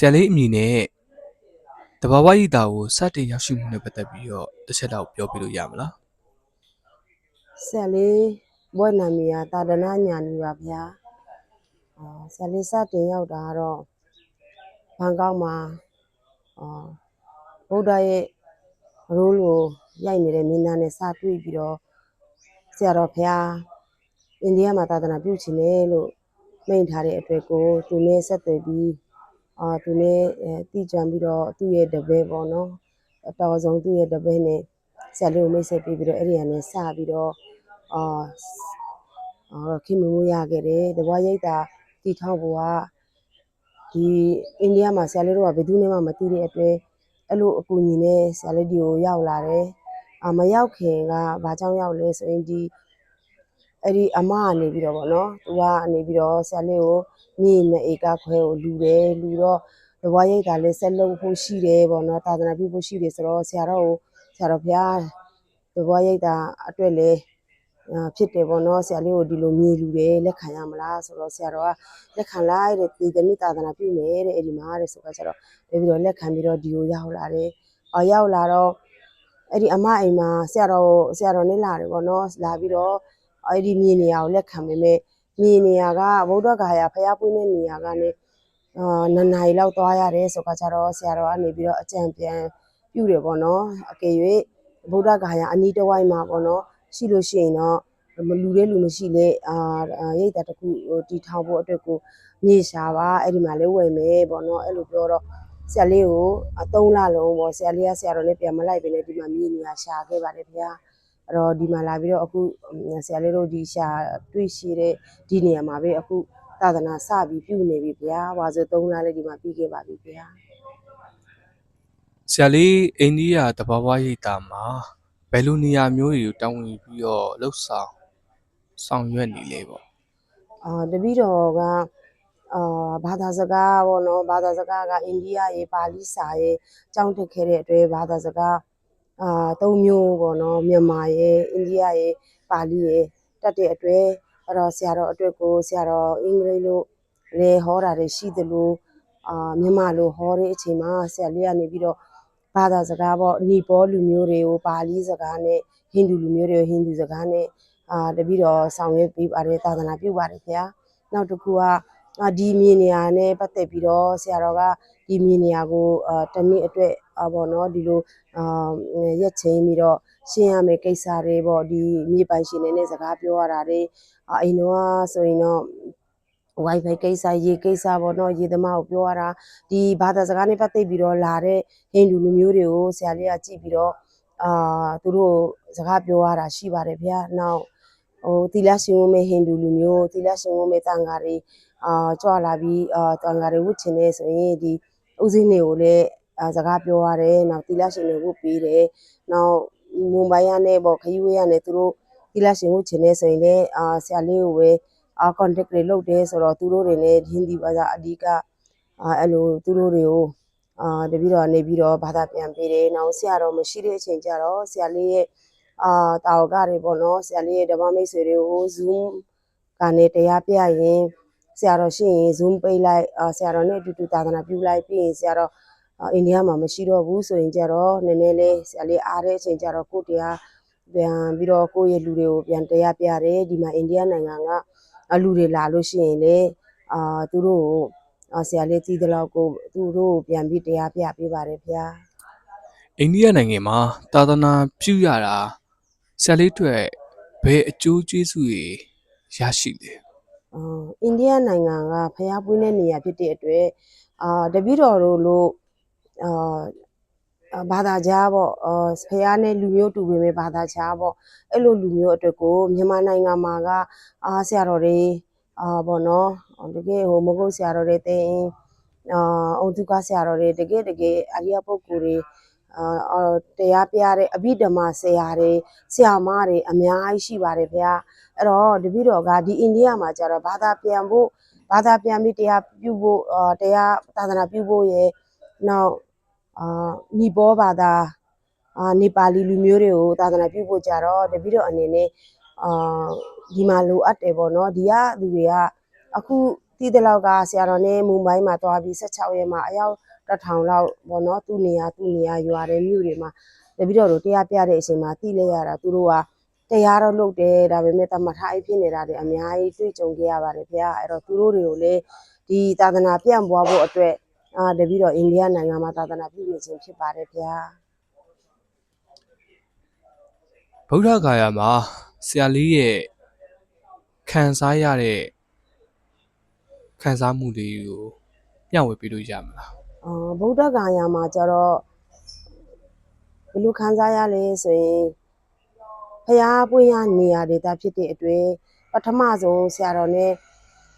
ဆရာလေးအမည်နဲ့တဘာဝရည်တာကိုစတင်ရောက်ရှိမှုနဲ့ပတ်သက်ပြီးတော့တစ်ချက်တော့ပြောပြလို့ရမလားဆက်လေးဘွဲ့နာမည်ကတာဒနာညာနီပါဗျာအာဆက်လေးစတင်ရောက်တာကတော့ဘန်ကောက်မှာအာဗုဒ္ဓရဲ့ရိုးလိုရိုက်နေတဲ့မင်းသားနဲ့စတွေ့ပြီးတော့ဆရာတော်ဖျားအိန္ဒိယမှာသာသနာပြုချင်တယ်လို့မိန့်ထားတဲ့အတွက်ကိုသူနဲ့ဆက်သွယ်ပြီး အာသူနဲ့အဲတည်ကြံပြီးတော့သူ့ရဲ့တပည့်ပေါ့နော်အတော်ဆုံးသူ့ရဲ့တပည့်နဲ့ဆရာလေးကိုမိတ်ဆက်ပြီးပြီးတော့အဲ့ဒီကနေစပြီးတော့အာအာခင်မမိုးရခဲ့တယ်တဘွားရိတ်တာတီထောက်ဘွားဒီအိန္ဒိယမှာဆရာလေးတို့ကဘယ်သူနဲ့မှမသိတဲ့အတွက်အဲ့လိုအကူအညီနဲ့ဆရာလေးဒီကိုရောက်လာတယ်အာမရောက်ခင်ကဘာကြောင့်ရောက်လဲဆိုရင်ဒီ အဲ့ဒီအမကနေပြီးတော့ဗောနော်သူကနေပြီးတော့ဆရာလေးကိုမြေနဲ့ဧကခွဲကိုလူတယ်လူတော့တဘွားရိတ်တာလည်းဆက်လုပ်ဖို့ရှိတယ်ဗောနော်သာသနာပြုဖို့ရှိတယ်ဆိုတော့ဆရာတော်ကိုဆရာတော်ဘုရားတဘွားရိတ်တာအတွက်လည်းအာဖြစ်တယ်ပေါ့နော်ဆရာလေးကိုဒီလိုမြေလူတယ်လက်ခံရမလားဆိုတော့ဆရာတော်ကလက်ခံလိုက်တဲ့ဒီတနည်းသာသနာပြုမယ်တဲ့အဲ့ဒီမှာတဲ့ဆိုတော့ကျတော့ပြီးတော့လက်ခံပြီးတော့ဒီကိုရောက်လာတယ်။အော်ရောက်လာတော့အဲ့ဒီအမအိမ်မှာဆရာတော်ဆရာတော်နဲ့လာတယ်ပေါ့နော်လာပြီးတော့ အဲ့ဒီမြေနေရာကိုလက်ခံပေမဲ့မြေနေရာကဗုဒ္ဓဂါယာဖျားပွင့်တဲ့နေရာကနေအာနစ်နာရီလောက်သွားရတယ်ဆိုတော့ကျတော့ဆရာတော်ကနေပြီးတော့အကြံပြန်ပြုတယ်ပေါ့နော်အကယ်၍ဗုဒ္ဓဂါယာအနီးတစ်ဝိုက်မှာပေါ့နော်ရှိလို့ရှိရင်တော့မလူတဲ့လူမရှိလေအာအာရိတ်တာတစ်ခုဟိုတီထောင်ဖို့အတွက်ကိုမြေရှာပါအဲ့ဒီမှာလဲဝယ်မယ်ပေါ့နော်အဲ့လိုပြောတော့ဆရာလေးကိုအသုံးလလုံးပေါ့ဆရာလေးကဆရာတော်နဲ့ပြန်မလိုက်ပဲနဲ့ဒီမှာမြေနေရာရှာခဲ့ပါတယ်ဗျာ အဲ့တော့ဒီမှာလာပြီးတော့အခုဆရာလေးတို့ဒီရှာတွေ့ရှိတဲ့ဒီနေရာမှာပဲအခုသာသနာစပြီးပြုနေပြီဗျာဟွာဆိုသုံးလလေးဒီမှာပြီးခဲ့ပါပြီဗျာဆရာလေးအိန္ဒိယတဘာဝရည်တာမှာဘယ်လိုနေရာမျိုးတွေကိုတောင်းဝင်ပြီးတော့လှုပ်ဆောင်ဆောင်ရွက်နေလဲပေါ့အာတပည့်တော်ကအာဘာသာစကားပေါ့နော်ဘာသာစကားကအိန္ဒိယရေပါဠိစာရေကြောင်းတက်ခဲ့တဲ့အတွက်ဘာသာစကား အာသုံးမျိုးပေါ့နော်မြန်မာရေအိန္ဒိယရေပါဠိရေတက်တဲ့အတွက်အဲ့တော့ဆရာတော်အတွက်ကိုဆရာတော်အင်္ဂလိပ်လိုလေဟောတာတွေရှိသလိုအာမြန်မာလိုဟောတဲ့အချိန်မှာဆရာလေးကနေပြီးတော့ဘာသာစကားပေါ့နီပေါလူမျိုးတွေကိုပါဠိစကားနဲ့ဟိန္ဒူလူမျိုးတွေကိုဟိန္ဒူစကားနဲ့အာတပည့်တော်ဆောင်ရွက်ပေးပါတယ်သာသနာပြုပါတယ်ခင်ဗျာနောက်တစ်ခုကအာဒီမြေနေရာနဲ့ပတ်သက်ပြီးတော့ဆရာတော်ကဒီမြေနေရာကိုအာတစ်နှစ်အတွက် အာပေါ့နော်ဒီလိုအာရက်ချင်းပြီးတော့ရှင်းရမယ့်ကိစ္စတွေပေါ့ဒီမြေပိုင်ရှင်တွေနဲ့စကားပြောရတာတွေအာအိမ်တော်ကဆိုရင်တော့ wifi ကိစ္စရေကိစ္စပေါ့နော်ရေသမားကိုပြောရတာဒီဘာသာစကားနဲ့ပတ်သက်ပြီးတော့လာတဲ့ဟိန္ဒူလူမျိုးတွေကိုဆရာလေးကကြည့်ပြီးတော့အာသူတို့စကားပြောရတာရှိပါတယ်ဗျာနောက်ဟိုသီလရှင်ဝမဲဟိန္ဒူလူမျိုးသီလရှင်ဝမဲတန်ဃာတွေအာကြွလာပြီးအာတန်ဃာတွေဝတ်ချင်နေဆိုရင်ဒီဥစင်းတွေကိုလည်း အာစကားပြောရတယ်နောက်သီလရှင်တွေဝတ်ပေးတယ်နောက်မွန်ဘိုင်းရနဲ့ပေါ့ခရီးဝေးရနဲ့သူတို့သီလရှင်ဝတ်ချင်နေဆိုရင်လည်းအာဆရာလေးကိုပဲအာ contact တွေလုပ်တယ်ဆိုတော့သူတို့တွေလည်းဟင်းဒီဘာသာအဓိကအာအဲ့လိုသူတို့တွေကိုအာတပည့်တော်နေပြီးတော့ဘာသာပြန်ပေးတယ်နောက်ဆရာတော်မရှိတဲ့အချိန်ကျတော့ဆရာလေးရဲ့အာတာဝကတွေပေါ့နော်ဆရာလေးရဲ့ဓမ္မမိတ်ဆွေတွေကို Zoom ကနေတရားပြရင်ဆရာတော်ရှိရင် Zoom ပိတ်လိုက်အာဆရာတော်နဲ့အတူတူသာသနာပြုလိုက်ပြီးရင်ဆရာတော် အာအိန္ဒိယမှာမရှိတော့ဘူးဆိုရင်ကြတော့နည်းနည်းလေးဆရာလေးအားတဲ့အချိန်ကျတော့ကိုယ်တရားပြန်ပြီးတော့ကိုယ့်ရဲ့လူတွေကိုပြန်တရားပြတယ်ဒီမှာအိန္ဒိယနိုင်ငံကအလူတွေလာလို့ရှိရင်လေအာသူတို့ကိုအာဆရာလေးတည်တဲ့လောက်ကိုသူတို့ကိုပြန်ပြီးတရားပြပေးပါတယ်ဗျာအိန္ဒိယနိုင်ငံမှာသာသနာပြုရတာဆရာလေးအတွက်ဘယ်အကျိုးကျေးဇူးတွေရရှိလဲအာအိန္ဒိယနိုင်ငံကဖျားပွင့်တဲ့နေရာဖြစ်တဲ့အတွက်အာတပည့်တော်တို့လို့ အာအာဘာသာကြားပေါ့အာဖျားနဲ့လူမျိုးတူပေမဲ့ဘာသာကြားပေါ့အဲ့လိုလူမျိုးအတွက်ကိုမြန်မာနိုင်ငံမှာကအာဆရာတော်တွေအာပေါ့နော်တကယ်ဟိုမဟုတ်ဆရာတော်တွေတဲ့အာအုံတုကဆရာတော်တွေတကယ်တကယ်အရိယပုဂ္ဂိုလ်တွေအာအာတရားပြတဲ့အဘိဓမ္မာဆရာတွေဆရာမတွေအများကြီးရှိပါတယ်ဗျာအဲ့တော့တပည့်တော်ကဒီအိန္ဒိယမှာကျတော့ဘာသာပြန်ဖို့ဘာသာပြန်ပြီးတရားပြုဖို့အာတရားသာသနာပြုဖို့ရယ်နောက် အာနီပေါဘာသာအာနေပါလီလူမျိုးတွေကိုသာသနာပြုဖို့ကြတော့တပည့်တော်အနေနဲ့အာဒီမှာလိုအပ်တယ်ပေါ့နော်ဒီကလူတွေကအခုတီးတဲ့လောက်ကဆရာတော်နဲ့မူမိုင်းမှာသွားပြီး16ရက်မှာအယောက်တစ်ထောင်လောက်ပေါ့နော်သူ့နေရာသူ့နေရာရွာတဲ့မြို့တွေမှာတပည့်တော်တို့တရားပြတဲ့အချိန်မှာတီးလဲရတာသူတို့ကတရားတော့လုပ်တယ်ဒါပေမဲ့တမထားအဖြစ်နေတာတွေအများကြီးတွေ့ကြုံခဲ့ရပါတယ်ဗျာအဲ့တော့သူတို့တွေကိုလည်းဒီသာသနာပြန့်ပွားဖို့အတွက် အာတပည့်တော်အိန္ဒိယနိုင်ငံမှာသာသနာပြုနေခြင်းဖြစ်ပါတယ်ဗျာဗုဒ္ဓဂါယာမှာဆရာလေးရဲ့ခံစားရတဲ့ခံစားမှုလေးကိုမျှဝေပေးလို့ရမလားအော်ဗုဒ္ဓဂါယာမှာကျတော့ဘယ်လိုခံစားရလဲဆိုရင်ဖျားပွင့်ရနေရာဒေသဖြစ်တဲ့အတွက်ပထမဆုံးဆရာတော်နဲ့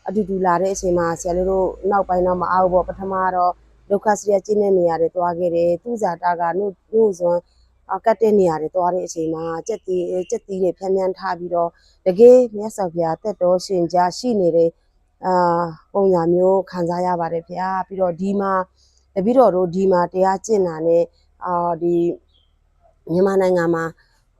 အတူတူလာတဲ့အချိန်မှာဆရာလေးတို့နောက်ပိုင်းတော့မအောင်ဘောပထမတော့ဒုက္ခစရိယကျင်းတဲ့နေရာတွေတွားခဲ့တယ်သူဇာတာကနှုတ်နှုတ်စွမ်းအကတ်တဲ့နေရာတွေတွားတဲ့အချိန်မှာကြက်တီကြက်တီတွေဖြန်းဖြန်းထားပြီးတော့တကယ်မြတ်စွာဘုရားတက်တော်ရှင်ကြားရှိနေတဲ့အာပုံစံမျိုးခံစားရပါတယ်ဗျာပြီးတော့ဒီမှာတပည့်တော်တို့ဒီမှာတရားကျင့်တာနဲ့အာဒီမြန်မာနိုင်ငံမှာ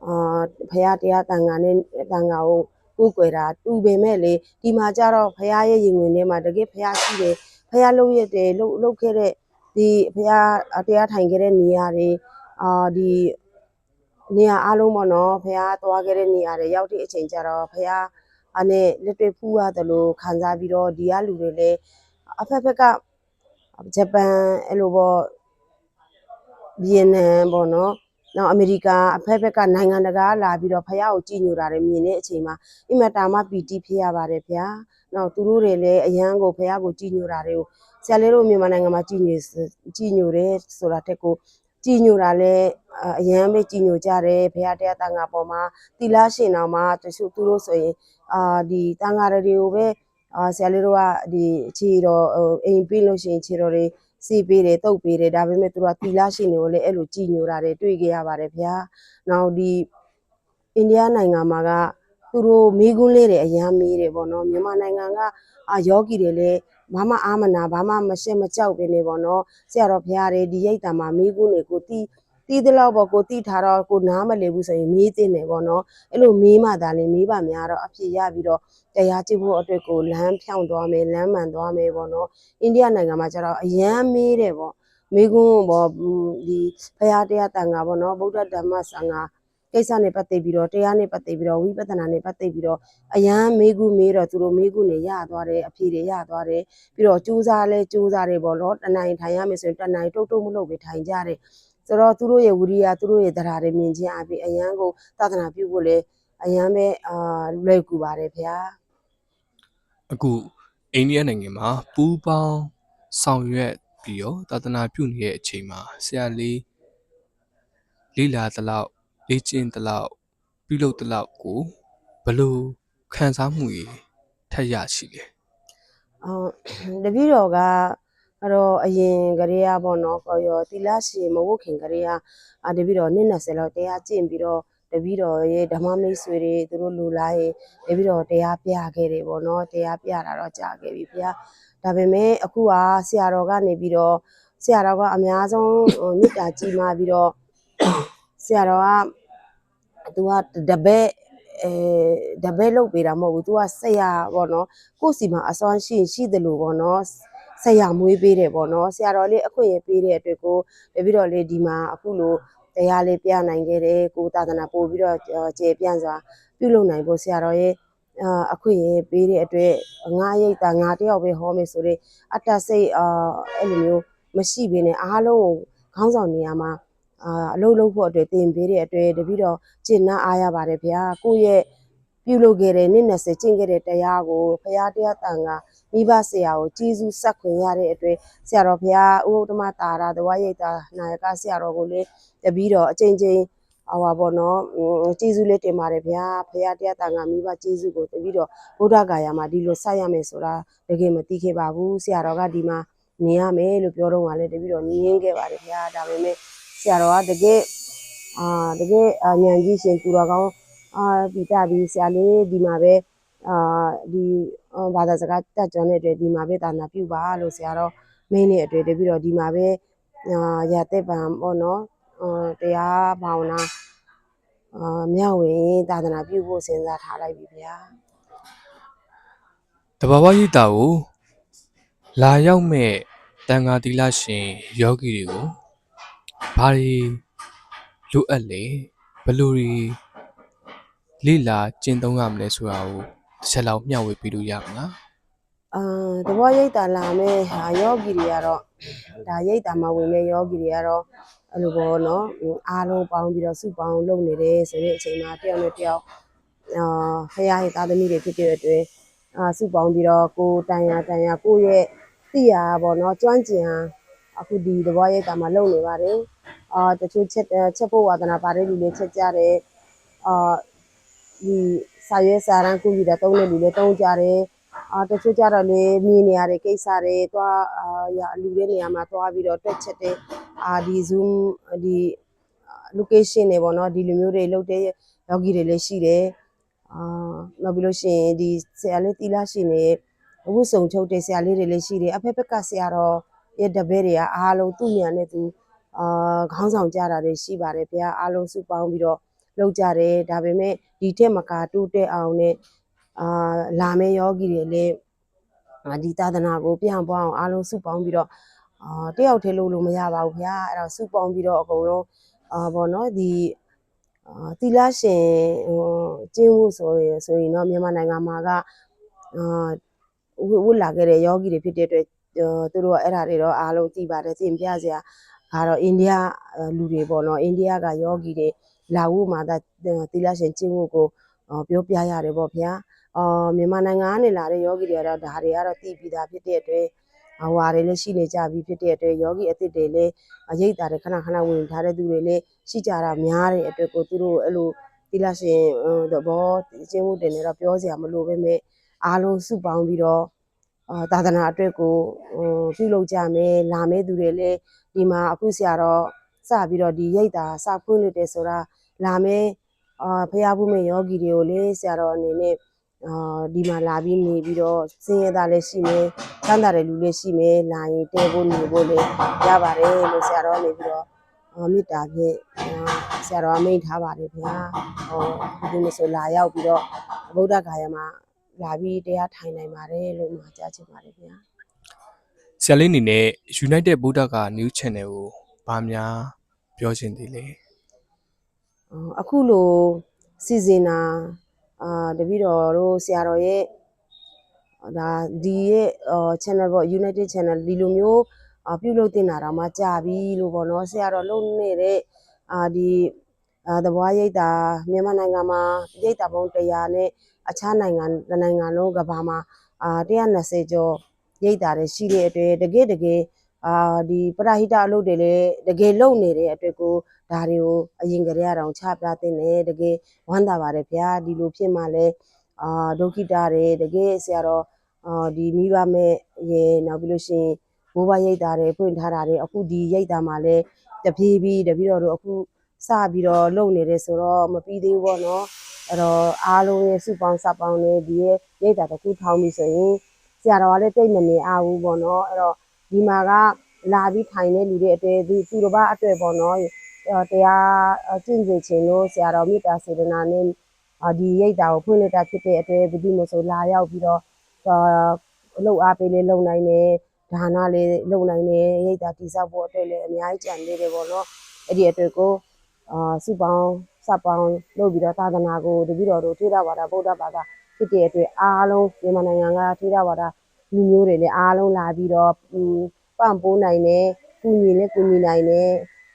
အာဖရာတရားတန်ခါနဲ့တန်ခါကို ကူးကွယ်တာတူပေမဲ့လေဒီမှာကျတော့ဖရာရဲ့ရင်ဝင်ထဲမှာတကယ်ဖရာရှိတယ်ဖရာလုံးရတယ်လှုပ်လှုပ်ခဲ့တဲ့ဒီဖရာတရားထိုင်ခဲ့တဲ့နေရာတွေအာဒီနေရာအလုံးပေါ့နော်ဖရာသွားခဲ့တဲ့နေရာတွေရောက်တဲ့အချိန်ကျတော့ဖရာအဲ့နဲ့လက်တွေ့ဖူးရတယ်လို့ခံစားပြီးတော့ဒီကလူတွေလည်းအဖက်ဖက်ကဂျပန်အဲ့လိုပေါ့ဗီယက်နမ်ပေါ့နော် နောက်အမေရိကအဖက်ဖက်ကနိုင်ငံတကာလာပြီးတော့ဖះကိုကြည်ညိုတာတွေမြင်တဲ့အချိန်မှာအင်မတာမပီတိဖြစ်ရပါတယ်ဗျာနောက်သူတို့တွေလည်းအရန်ကိုဖះကိုကြည်ညိုတာတွေကိုဆရာလေးတို့မြန်မာနိုင်ငံမှာကြည်ညိုကြည်ညိုတယ်ဆိုတာတက်ကိုကြည်ညိုတာလည်းအရန်ပဲကြည်ညိုကြတယ်ဘုရားတရားတန်ခါပေါ်မှာတီလာရှင်တော်မှာတချို့သူတို့ဆိုရင်အာဒီတန်ဃာတွေကိုပဲအာဆရာလေးတို့ကဒီခြေတော်ဟိုအိမ်ပြီးလို့ရှိရင်ခြေတော်တွေ စီပေးတယ်တုတ်ပေးတယ်ဒါပေမဲ့သူတို့ကသီလရှင်တွေကိုလည်းအဲ့လိုကြည်ညိုတာတွေတွေ့ကြရပါတယ်ဗျာနောက်ဒီအိန္ဒိယနိုင်ငံမှာကသူတို့မိကွန်းလေးတွေအရန်မေးတယ်ပေါ့နော်မြန်မာနိုင်ငံကအာယောဂီတွေလည်းဘာမှအာမနာဘာမှမရှက်မကြောက်ပဲနေပေါ့နော်ဆရာတော်ဘုရားတွေဒီရိတ်တံမှာမိကွန်းတွေကိုတီး တီးတဲ့လောက်ပေါ့ကိုတီးထားတော့ကိုနားမလည်ဘူးဆိုရင်မေးတင်တယ်ပေါ့နော်အဲ့လိုမေးမှသာလေမေးပါများတော့အဖြစ်ရပြီးတော့တရားကျင့်ဖို့အတွက်ကိုလမ်းဖြောင်းသွားမယ်လမ်းမှန်သွားမယ်ပေါ့နော်အိန္ဒိယနိုင်ငံမှာကျတော့အရန်မေးတယ်ပေါ့မေကွန်းပေါ့ဒီဘုရားတရားတန်ခါပေါ့နော်ဗုဒ္ဓဓမ္မစံဃာကိစ္စနဲ့ပတ်သက်ပြီးတော့တရားနဲ့ပတ်သက်ပြီးတော့ဝိပဿနာနဲ့ပတ်သက်ပြီးတော့အရန်မေကူမေးတော့သူတို့မေကူနေရသွားတယ်အဖြေတွေရသွားတယ်ပြီးတော့ကြိုးစားလဲကြိုးစားတယ်ပေါ့နော်တဏ္ဍာရီထိုင်ရမယ်ဆိုရင်တဏ္ဍာရီတုတ်တုတ်မလုပ်ပဲထိုင်ကြတယ် ဆိုတော့သူတို့ရဲ့ဝိရိယသူတို့ရဲ့တရားတွေမြင်ချင်းအပြင်အရန်ကိုသာသနာပြုဖို့လေအရန်ပဲအာလွယ်ကူပါတယ်ဗျာအခုအိန္ဒိယနိုင်ငံမှာပူးပေါင်းဆောင်ရွက်ပြီးတော့သာသနာပြုနေတဲ့အချိန်မှာဆရာလေးလေးလာတလောက်လေ့ကျင့်တလောက်ပြုလုပ်တလောက်ကိုဘယ်လို့ခံစားမှုကြီးထက်ရရှိလဲအော်တပည့်တော်က အဲ့တော့အရင်ကလေးကပေါ့နော်ခေါ်ရောတီလာရှင်မဟုတ်ခင်ကလေးကအာတပည့်တော်နှစ်20လောက်တရားကျင့်ပြီးတော့တပည့်တော်ရဲ့ဓမ္မမိတ်ဆွေတွေသူတို့လူလာရင်တပည့်တော်တရားပြခဲ့တယ်ပေါ့နော်တရားပြတာတော့ကြာခဲ့ပြီဗျာဒါပေမဲ့အခုကဆရာတော်ကနေပြီးတော့ဆရာတော်ကအများဆုံးဟိုမေတ္တာကြီးမားပြီးတော့ဆရာတော်ကသူကတပည့်အဲတပည့်လုပ်ပေးတာမဟုတ်ဘူး तू ကဆရာပေါ့နော်ကိုယ့်စီမှာအစွမ်းရှိရင်ရှိတယ်လို့ပေါ့နော် ဆရာမွေးပေးတယ်ပေါ့နော်ဆရာတော်လေးအခွင့်အရေးပေးတဲ့အတွက်ကိုတပည့်တော်လေးဒီမှာအခုလိုတရားလေးပြနိုင်ခဲ့တယ်ကိုသာသနာပို့ပြီးတော့ကျေပြန့်စွာပြုလုပ်နိုင်ဖို့ဆရာတော်ရဲ့အာအခွင့်အရေးပေးတဲ့အတွက်ငါရိတ်တာငါတယောက်ပဲဟောမယ်ဆိုတော့အတ္တစိတ်အာအဲ့လိုမျိုးမရှိဘဲနဲ့အားလုံးကိုခေါင်းဆောင်နေရာမှာအာအလုပ်လုပ်ဖို့အတွက်တင်ပေးတဲ့အတွက်တပည့်တော်ကျင့်နှံ့အားရပါတယ်ဗျာကိုယ့်ရဲ့ပြုလုပ်ခဲ့တဲ့နှစ်20ကျင့်ခဲ့တဲ့တရားကိုဘုရားတရားတန်ခါ မိဘဆရာကိုကြီးစုဆက်ခွင့်ရတဲ့အတွက်ဆရာတော်ဘုရားဥဟုတ်တမတာရတဝရိတ်တာနာယကဆရာတော်ကိုလည်းတပီးတော့အချိန်ချင်းဟောပါဘောနော်ကြီးစုလေးတင်ပါတယ်ဗျာဘုရားတရားတန်ခါမိဘကြီးစုကိုတပီးတော့ဗုဒ္ဓဂါယာမှာဒီလိုဆက်ရမယ်ဆိုတာတကယ်မသိခဲ့ပါဘူးဆရာတော်ကဒီမှာနေရမယ်လို့ပြောတော့ကလည်းတပီးတော့ညင်းခဲ့ပါတယ်ဗျာဒါပေမဲ့ဆရာတော်ကတကယ်အာတကယ်ဉာဏ်ကြီးရှင်သူတော်ကောင်းအာဒီတပြီးဆရာလေးဒီမှာပဲ အာဒီဘာသာစကားတက်ကြွတဲ့အတွက်ဒီမှာပဲတာနာပြုပါလို့ဆရာတော်မင်းနဲ့အတွေ့တပြီးတော့ဒီမှာပဲအာရတဲ့ပံပေါ့နော်အာတရားဘာဝနာအာမြောက်ဝင်သာသနာပြုဖို့စဉ်းစားထားလိုက်ပြီဗျာတဘာဝရိတ်တာကိုလာရောက်မဲ့တန်ဃာသီလရှင်ယောဂီတွေကိုဘာတွေလိုအပ်လဲဘယ်လိုတွေလိလာကျင့်သုံးရမလဲဆိုတာကို တစ်ချက်လောက်မျှဝေပေးလို့ရမလားအာတဘောရိတ်တာလာမဲ့ဟာယောဂီတွေကတော့ဒါရိတ်တာမှာဝင်မဲ့ယောဂီတွေကတော့အဲ့လိုပေါ့နော်ဟိုအားလုံးပေါင်းပြီးတော့စုပေါင်းလုပ်နေတယ်ဆိုတဲ့အချိန်မှာတယောက်နဲ့တယောက်အာဖရာရဲ့သားသမီးတွေဖြစ်တဲ့အတွက်အာစုပေါင်းပြီးတော့ကိုယ်တန်ရတန်ရကိုယ့်ရဲ့သိရပေါ့နော်ကျွမ်းကျင်ဟာအခုဒီတဘောရိတ်တာမှာလုပ်နေပါတယ်အာတချို့ချက်ချက်ဖို့ဝါသနာပါတဲ့လူတွေချက်ကြတယ်အာဒီ စာရွက်စာရန်ကုယူတာတုံးတဲ့လူတွေတုံးကြတယ်အာတချို့ကြတော့လေမြင်နေရတဲ့ကိစ္စတွေသွားအာရလူတဲ့နေရာမှာသွားပြီးတော့တက်ချက်တဲ့အာဒီ zoom ဒီ location တွေပေါ့နော်ဒီလိုမျိုးတွေလုပ်တဲ့ယောဂီတွေလည်းရှိတယ်အာနောက်ပြီးလို့ရှိရင်ဒီဆရာလေးတီလာရှင်နေဝုဆုံချုပ်တဲ့ဆရာလေးတွေလည်းရှိတယ်အဖက်ဖက်ကဆရာတော်ရဲ့တပည့်တွေကအားလုံးသူ့ညာနဲ့သူအာခေါင်းဆောင်ကြတာတွေရှိပါတယ်ဗျာအားလုံးစုပေါင်းပြီးတော့ လုပ်ကြတယ်ဒါပေမဲ့ဒီထက်မကတိုးတက်အောင်နဲ့အာလာမယ့်ယောဂီတွေလည်းအာဒီသာသနာကိုပြန့်ပွားအောင်အားလုံးစုပေါင်းပြီးတော့အာတယောက်တည်းလို့လို့မရပါဘူးခင်ဗျာအဲ့တော့စုပေါင်းပြီးတော့အကုန်လုံးအာဘောနော်ဒီအာသီလရှင်ဟိုကျင်းမှုဆိုရင်ဆိုရင်တော့မြန်မာနိုင်ငံမှာကအာဝဝလာခဲ့တဲ့ယောဂီတွေဖြစ်တဲ့အတွက်အာသူတို့ကအဲ့ဒါတွေတော့အားလုံးသိပါတယ်သိရင်ပြစရာကတော့အိန္ဒိယလူတွေပေါ့နော်အိန္ဒိယကယောဂီတွေ လာဝမှာဒါသီလရှင်ကျင့်မှုကိုအော်ပြောပြရတယ်ပေါ့ဗျာအော်မြန်မာနိုင်ငံကနေလာတဲ့ယောဂီတွေကတော့ဒါတွေကတော့တည်ပြီးသားဖြစ်တဲ့အတွက်ဟဝါတွေလည်းရှိနေကြပြီဖြစ်တဲ့အတွက်ယောဂီအသစ်တွေလည်းရိတ်တာတွေခဏခဏဝင်ထားတဲ့သူတွေလည်းရှိကြတာများတဲ့အတွက်ကိုသူတို့အဲ့လိုတိလရှင်သဘောကျင်းမှုတင်နေတော့ပြောစရာမလိုပဲမဲ့အားလုံးစုပေါင်းပြီးတော့အာသာသနာအတွက်ကိုဟိုပြုလုပ်ကြမယ်လာမဲ့သူတွေလည်းဒီမှာအခုဆရာတော့စပြီးတော့ဒီရိတ်တာစဖွင့်လို့တယ်ဆိုတာ လာမဲ့အာဖျားဖို့မဲ့ယောဂီတွေကိုလည်းဆရာတော်အနေနဲ့အာဒီမှာလာပြီးနေပြီးတော့စင်ရတာလည်းရှိမယ်ချမ်းသာတဲ့လူလည်းရှိမယ်လာရင်တဲဖို့နေဖို့လည်းရပါတယ်လို့ဆရာတော်ကနေပြီးတော့အာမေတ္တာဖြင့်အာဆရာတော်အမိန့်ထားပါတယ်ဗျာဟောဒီလိုဆိုလာရောက်ပြီးတော့ဗုဒ္ဓဂါယမှာလာပြီးတရားထိုင်နိုင်ပါတယ်လို့မှာကြားချင်ပါတယ်ဗျာဆရာလေးအနေနဲ့ United Buddha News Channel ကိုဗာများပြောချင်သေးလဲ အော်အခုလိုစီစဉ်တာအာတပည့်တော်တို့ဆရာတော်ရဲ့ဒါဒီရဲ့အော် channel ပေါ့ United Channel ဒီလိုမျိုးအာပြုလုပ်တင်တာတော့မှကြာပြီလို့ပေါ့နော်ဆရာတော်လုံးနေတဲ့အာဒီအာသဘောရိတ်တာမြန်မာနိုင်ငံမှာရိတ်တာပေါင်း100နဲ့အခြားနိုင်ငံတစ်နိုင်ငံလုံးကဘာမှာအာ120ကျော်ရိတ်တာတွေရှိတဲ့အတွက်တကယ်တကယ် အာဒီပရဟိတအလုပ်တွေလည်းတကယ်လုပ်နေတဲ့အတွက်ကိုဒါတွေကိုအရင်ကတည်းကတောင်ချပြတင်တယ်တကယ်ဝမ်းသာပါတယ်ဗျာဒီလိုဖြစ်မှလည်းအာဒုက္ခိတတွေတကယ်ဆရာတော်အာဒီမိဘမဲ့ရေနောက်ပြီးလို့ရှိရင်ဘိုးဘရိတ်တာတွေဖွင့်ထားတာတွေအခုဒီရိတ်တာမှာလည်းတပြေးပြီးတပည့်တော်တို့အခုစပြီးတော့လုပ်နေတယ်ဆိုတော့မပြီးသေးဘူးပေါ့နော်အဲ့တော့အားလုံးရဲ့စုပေါင်းစပ်ပေါင်းနေဒီရဲ့ရိတ်တာတစ်ခုထောင်းပြီဆိုရင်ဆရာတော်ကလည်းတိတ်မနေအားဘူးပေါ့နော်အဲ့တော့ ဒီမှာကလာပြီးထိုင်နေလူတွေအတွေ့ဒီသူတစ်ပါးအတွေ့ပေါ့နော်အော်တရားကျင့်ကြံခြင်းလို့ဆရာတော်မြတ်တာစေတနာနဲ့အာဒီရိတ်တာကိုဖွင့်လိုက်တာဖြစ်တဲ့အတွက်ဘယ်သူမှဆိုလာရောက်ပြီးတော့အာအလုပ်အားပေးလေးလုပ်နိုင်တယ်ဒါနလေးလုပ်နိုင်တယ်ရိတ်တာတိဆောက်ဖို့အတွက်လည်းအများကြီးကြံနေတယ်ပေါ့နော်အဲ့ဒီအတွက်ကိုအာစုပေါင်းစပ်ပေါင်းလုပ်ပြီးတော့သာသနာကိုတပည့်တော်တို့ထေရဝါဒဗုဒ္ဓဘာသာဖြစ်တဲ့အတွက်အားလုံးမြန်မာနိုင်ငံကထေရဝါဒ လူမျိုးတွေလည်းအားလုံးလာပြီးတော့ပံ့ပိုးနိုင်တယ်ကုညီလည်းကုညီနိုင်တယ်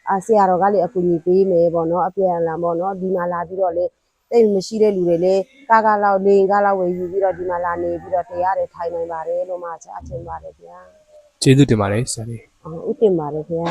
အာဆရာတော်ကလည်းအကူအညီပေးမယ်ပေါ့နော်အပြန်အလှန်ပေါ့နော်ဒီမှာလာပြီးတော့လေတိတ်မရှိတဲ့လူတွေလည်းကားကားလောက်နေကားလောက်ဝယ်ယူပြီးတော့ဒီမှာလာနေပြီးတော့တရားတွေထိုင်နိုင်ပါတယ်လို့မှချအချင်းပါတယ်ဗျာကျေးဇူးတင်ပါတယ်ဆရာလေးအော်ဥတင်ပါတယ်ဗျာ